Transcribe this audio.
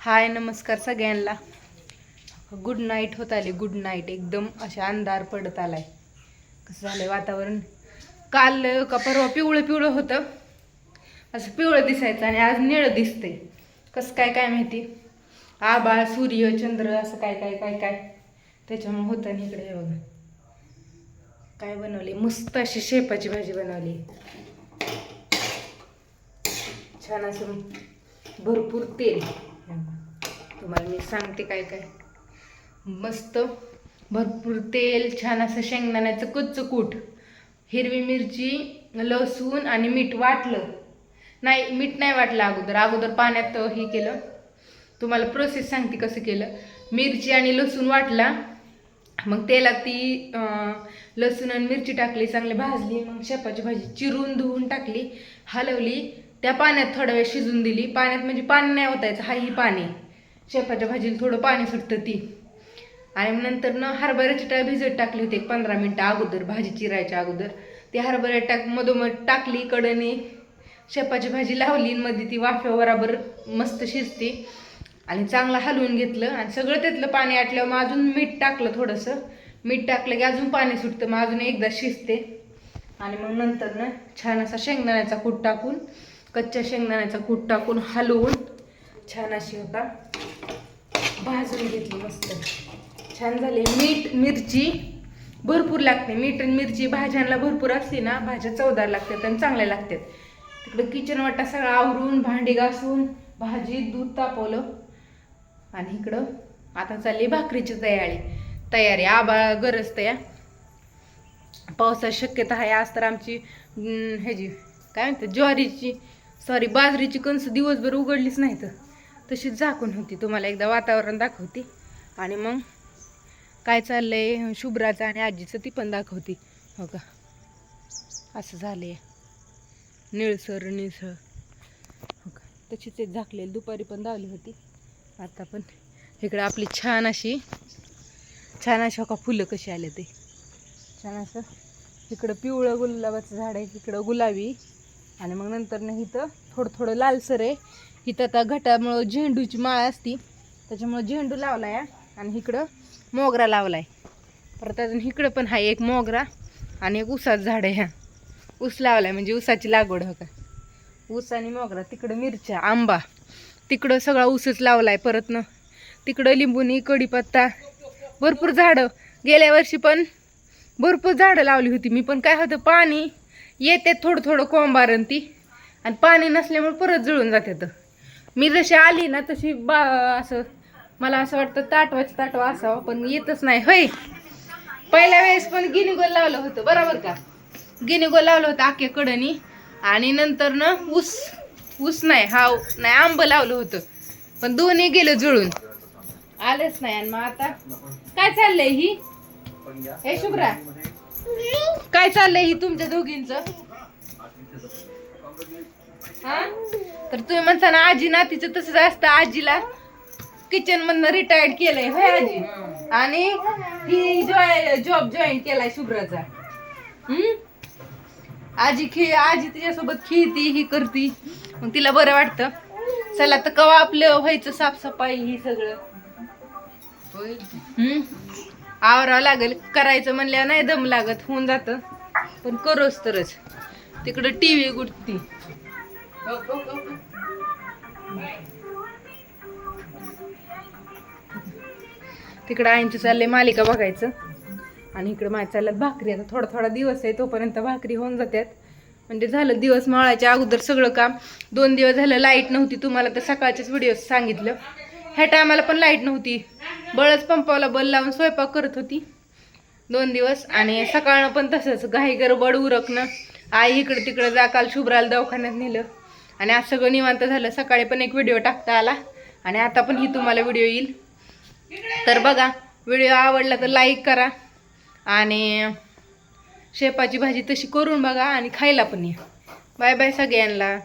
हाय नमस्कार सगळ्यांना. Good night होत आले गुड नाईट एकदम अशा अंधार पडत आलाय. कसं झालंय वातावरण? काल का परवा पिवळं पिवळं होतं. असं पिवळं दिसायचं आणि आज निळं दिसतंय. कसं काय काय माहिती? आबाळ सूर्य चंद्र असं काय काय काय काय. त्याच्यामुळे होतं आणि इकडे हे बघा. काय बनवली? मस्त अशी शेपाची भाजी बनवली. छान असं भरपूर तेल. तुम्हाला मी सांगते काय काय. मस्त भरपूर तेल छान असं शेंगदाण्याचं कच्चं कूट हिरवी मिरची लसूण आणि मीठ वाटलं. नाही मीठ नाही वाटलं अगोदर. अगोदर पाण्यात हे केलं. तुम्हाला प्रोसेस सांगते कसं केलं. मिरची आणि लसूण वाटला. मग तेलात ती लसूण आणि मिरची टाकली चांगली भाजली. मग शेपाची भाजी चिरून धुवून टाकली हलवली. त्या पाण्यात थोडा वेळ शिजून दिली. पाण्यात म्हणजे पाणी नाही होतायचं हाही पाणी. शेपाच्या भाजीला थोडं पाणी सुटतं ती. आणि नंतर ना हरभऱ्याची डाळ भिजत टाकली होती एक पंधरा मिनटं अगोदर भाजी चिरायच्या अगोदर ती हरभऱ्या टाक मधोमध टाकली कडणी शेपाची भाजी लावली आणि मध्ये ती वाफ्या बराबर मस्त शिजते. आणि चांगलं हलवून घेतलं आणि सगळं त्यातलं पाणी आटल्यावर मग अजून मीठ टाकलं थोडंसं. मीठ टाकलं की अजून पाणी सुटतं मग अजून एकदा शिजते. आणि मग नंतर ना छान असा शेंगदाण्याचा कूट टाकून कच्च्या शेंगदाण्याचा कूट टाकून हलवून छान अशी होता भाजून घेतली मस्त. छान झाली. मीठ मिरची भरपूर लागते. मीठ आणि मिरची भाज्यांना भरपूर असते ना. भाज्या चवदार लागतात आणि चांगल्या लागतात. तिकडं किचन वाटा सगळं आवरून भांडी घासून भाजी दूध तापवलं. आणि इकडं आता चालली भाकरीची तयारी. तयारी आबाळ गरज तया पावसाची शक्यता आहे. आज तर आमची ह्याची काय म्हणते ज्वारीची सॉरी बाजरीची कणसं दिवसभर उघडलीच नाही तर तशीच झाकून होती तुम्हाला एकदा वातावरण दाखवते. आणि मग काय चाललंय? शुभ्राचं आणि आजीचं ती पण दाखवती. हो का? असं झालंय. निळसर निळसर हो का? तशीच एक झाकलेली दुपारी पण लावली होती. आता पण इकडं आपली छान अशी छान अशी हो का फुलं कशी आले ते. छान असं इकडं पिवळं गुलाबाचं झाड आहे इकडं गुलाबी. आणि मग नंतर नाही इथं थोडं थोडं लालसर आहे. इथं आता घटामुळं झेंडूची माळ असती त्याच्यामुळं झेंडू लावलाय आणि इकडं मोगरा लावलाय. परत अजून इकडं पण हा एक मोगरा आणि एक ऊसाचं झाड आहे ह्या ऊस लावलाय म्हणजे ऊसाची लागवड हो का? ऊस आणि मोगरा तिकडं मिरच्या आंबा तिकडं सगळा ऊसच लावलाय परत न. तिकडं लिंबूनी कढीपत्ता भरपूर झाडं. गेल्या वर्षी पण भरपूर झाडं लावली होती मी पण काय होतं पाणी येते थोडं थोडं कोंबारण ती. आणि पाणी नसल्यामुळे परत जळून जाते मी जशी आली ना तशी बा असं मला असं वाटतं ताटवाच ताटवा असावं पण येतच नाही. होय. पहिल्या वेळेस पण गिनीगोल लावलं होतं बरोबर का? गिनीगोल लावलं होतं आखे कडनी आणि नंतर ना ऊस ऊस नाही हा नाही आंब लावलं होतं. पण दोन्ही गेलं जुळून. आलंच नाही. आणि मग आता काय चाललंय ही? हे शुभ्रा काय चाललंय ही तुमच्या दोघींच? तर तुम्ही म्हणता ना आजी ना तिचं तसंच असतं. आजीला किचन मधनं रिटायर्ड केलंय होय आजी? आणि ही जॉब जॉईन केलाय शुभ्राचा. हम्म? आजी खे आजी तिच्यासोबत खेळती ही करती. मग तिला बरं वाटतं. चला तर कवा आपलं व्हायचं साफसफाई ही सगळं. हम्म? आवरावं लागेल. करायचं म्हणल्यावर नाही दम लागत होऊन जातं. पण करोच तरच. तिकडं टी व्ही गुटती तिकडं आईंची चाललंय मालिका बघायचं. आणि इकडं माझ्या चालल्यात भाकरी. आता थोडा थोडा दिवस आहे तोपर्यंत भाकरी होऊन जातात म्हणजे झालं दिवस माळाच्या अगोदर सगळं काम. दोन दिवस झालं लाइट नव्हती तुम्हाला तर सकाळच्याच व्हिडिओ सांगितलं. ह्या टायमाला पण लाइट नव्हती. बळच पंपावला बल लावून स्वयंपाक करत होती. दोन दिवस. आणि सकाळनं पण तसंच घाई गडबड उरकणं. आई इकडं तिकडं जा काल शुभ्राला दवाखान्यात नेलं. आणि आज सगळं निवांत झालं. सकाळी पण एक व्हिडिओ टाकता आला. आणि आता पण ही तुम्हाला व्हिडिओ येईल. तर बघा व्हिडिओ आवडला तर लाईक करा. आणि शेपाची भाजी तशी करून बघा आणि खायला पण या. बाय बाय सगळ्यांना.